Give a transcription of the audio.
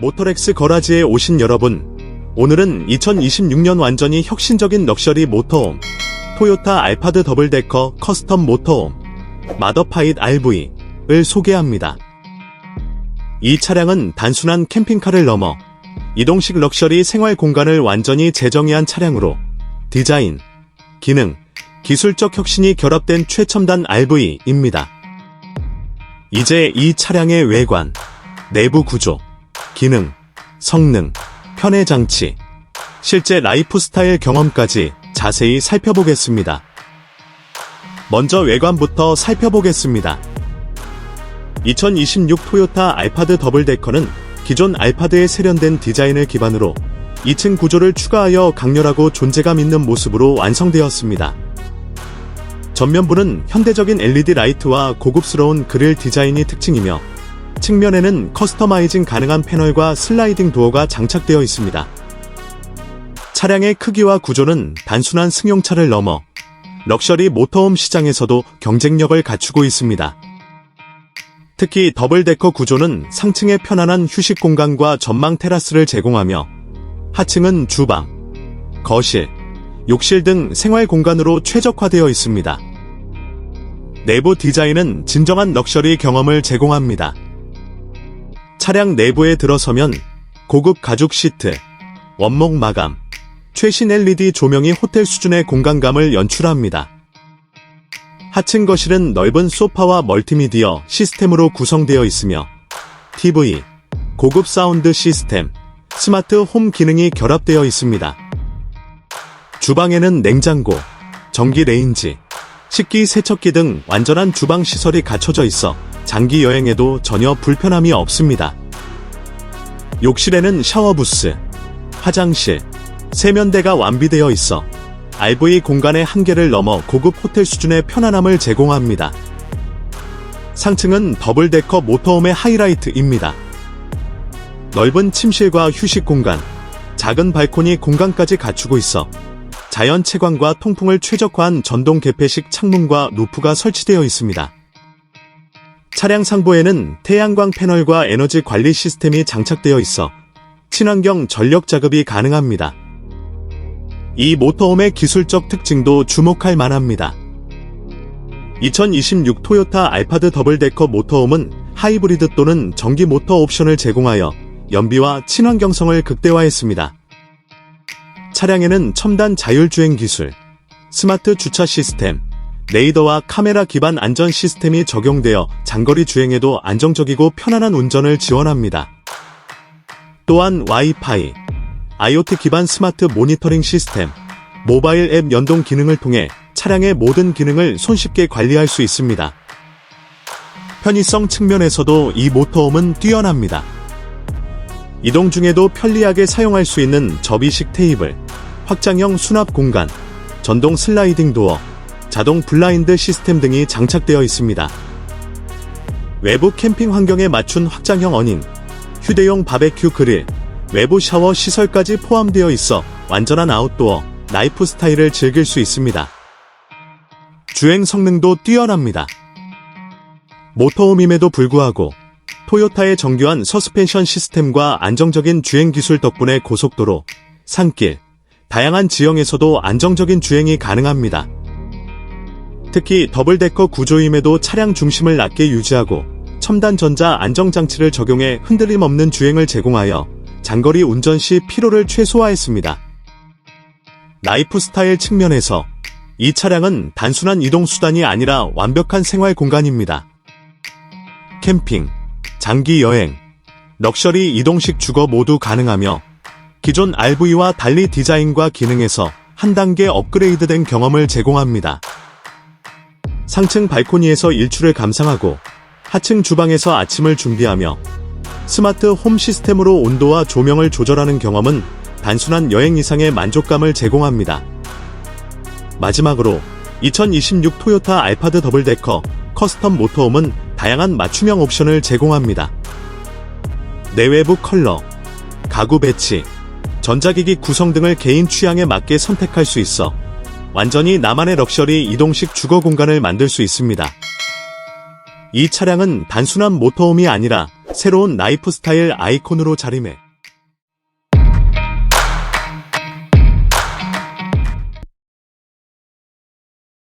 모터렉스 거라지에 오신 여러분, 오늘은 2026년 완전히 혁신적인 럭셔리 모터홈, 토요타 알파드 더블데커 커스텀 모터홈, 마더파잇 RV를 소개합니다. 이 차량은 단순한 캠핑카를 넘어 이동식 럭셔리 생활 공간을 완전히 재정의한 차량으로 디자인, 기능, 기술적 혁신이 결합된 최첨단 RV입니다. 이제 이 차량의 외관, 내부 구조, 기능, 성능, 편의 장치, 실제 라이프 스타일 경험까지 자세히 살펴보겠습니다. 먼저 외관부터 살펴보겠습니다. 2026 토요타 알파드 더블데커는 기존 알파드의 세련된 디자인을 기반으로 2층 구조를 추가하여 강렬하고 존재감 있는 모습으로 완성되었습니다. 전면부는 현대적인 LED 라이트와 고급스러운 그릴 디자인이 특징이며 측면에는 커스터마이징 가능한 패널과 슬라이딩 도어가 장착되어 있습니다. 차량의 크기와 구조는 단순한 승용차를 넘어 럭셔리 모터홈 시장에서도 경쟁력을 갖추고 있습니다. 특히 더블데커 구조는 상층의 편안한 휴식 공간과 전망 테라스를 제공하며 하층은 주방, 거실, 욕실 등 생활 공간으로 최적화되어 있습니다. 내부 디자인은 진정한 럭셔리 경험을 제공합니다. 차량 내부에 들어서면 고급 가죽 시트, 원목 마감, 최신 LED 조명이 호텔 수준의 공간감을 연출합니다. 하층 거실은 넓은 소파와 멀티미디어 시스템으로 구성되어 있으며 TV, 고급 사운드 시스템, 스마트 홈 기능이 결합되어 있습니다. 주방에는 냉장고, 전기 레인지, 식기 세척기 등 완전한 주방 시설이 갖춰져 있어 장기 여행에도 전혀 불편함이 없습니다. 욕실에는 샤워 부스, 화장실, 세면대가 완비되어 있어 RV 공간의 한계를 넘어 고급 호텔 수준의 편안함을 제공합니다. 상층은 더블데커 모터홈의 하이라이트입니다. 넓은 침실과 휴식 공간, 작은 발코니 공간까지 갖추고 있어 자연 채광과 통풍을 최적화한 전동 개폐식 창문과 루프가 설치되어 있습니다. 차량 상부에는 태양광 패널과 에너지 관리 시스템이 장착되어 있어 친환경 전력 작업이 가능합니다. 이 모터홈의 기술적 특징도 주목할 만합니다. 2026 토요타 알파드 더블데커 모터홈은 하이브리드 또는 전기 모터 옵션을 제공하여 연비와 친환경성을 극대화했습니다. 차량에는 첨단 자율주행 기술, 스마트 주차 시스템, 레이더와 카메라 기반 안전 시스템이 적용되어 장거리 주행에도 안정적이고 편안한 운전을 지원합니다. 또한 와이파이, IoT 기반 스마트 모니터링 시스템, 모바일 앱 연동 기능을 통해 차량의 모든 기능을 손쉽게 관리할 수 있습니다. 편의성 측면에서도 이 모터홈은 뛰어납니다. 이동 중에도 편리하게 사용할 수 있는 접이식 테이블, 확장형 수납 공간, 전동 슬라이딩 도어, 자동 블라인드 시스템 등이 장착되어 있습니다. 외부 캠핑 환경에 맞춘 확장형 어닝, 휴대용 바베큐 그릴, 외부 샤워 시설까지 포함되어 있어 완전한 아웃도어, 라이프 스타일을 즐길 수 있습니다. 주행 성능도 뛰어납니다. 모터홈임에도 불구하고 토요타의 정교한 서스펜션 시스템과 안정적인 주행 기술 덕분에 고속도로, 산길, 다양한 지형에서도 안정적인 주행이 가능합니다. 특히 더블데커 구조임에도 차량 중심을 낮게 유지하고 첨단 전자 안정장치를 적용해 흔들림 없는 주행을 제공하여 장거리 운전 시 피로를 최소화했습니다. 라이프 스타일 측면에서 이 차량은 단순한 이동 수단이 아니라 완벽한 생활 공간입니다. 캠핑, 장기 여행, 럭셔리 이동식 주거 모두 가능하며 기존 RV와 달리 디자인과 기능에서 한 단계 업그레이드된 경험을 제공합니다. 상층 발코니에서 일출을 감상하고 하층 주방에서 아침을 준비하며 스마트 홈 시스템으로 온도와 조명을 조절하는 경험은 단순한 여행 이상의 만족감을 제공합니다. 마지막으로 2026 토요타 알파드 더블데커 커스텀 모터홈은 다양한 맞춤형 옵션을 제공합니다. 내외부 컬러, 가구 배치, 전자기기 구성 등을 개인 취향에 맞게 선택할 수 있어 완전히 나만의 럭셔리 이동식 주거 공간을 만들 수 있습니다. 이 차량은 단순한 모터홈이 아니라 새로운 라이프 스타일 아이콘으로 자림해